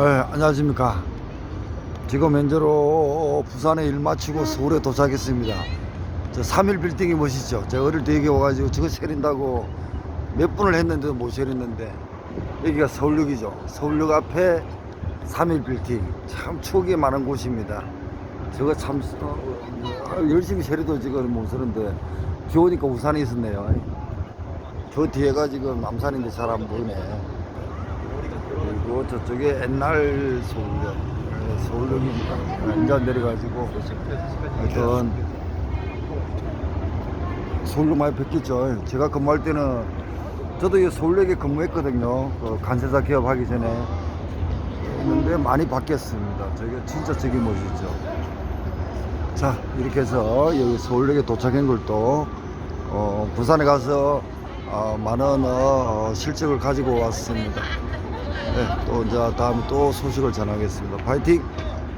네, 안녕하십니까. 지금 현재로 부산에 일 마치고 서울에 도착했습니다. 저 3일 빌딩이 멋있죠. 제가 어릴 때 여기 와가지고 저거 세린다고 몇 분을 했는데도 못 세렸는데 여기가 서울역이죠. 서울역 앞에 3일 빌딩. 참 추억이 많은 곳입니다. 저거 참 어, 어, 열심히 세려도 지금 못 서는데 비 오니까 우산이 있었네요. 저 뒤에가 지금 남산인데 잘 안 보이네. 저쪽에 옛날 서울역, 네, 서울역입니다. 인자 내려가지고 하여튼 서울역 많이 바뀌었죠. 제가 근무할 때는 저도 이 서울역에 근무했거든요. 그 간세사 개업 하기 전에 했는데 많이 바뀌었습니다. 저게 진짜 저기 멋있죠. 자 이렇게 해서 여기 서울역에 도착한 걸또 어, 부산에 가서 어, 많은 어, 실적을 가지고 왔습니다. 네, 또 이제 다음에 또 소식을 전하겠습니다. 파이팅!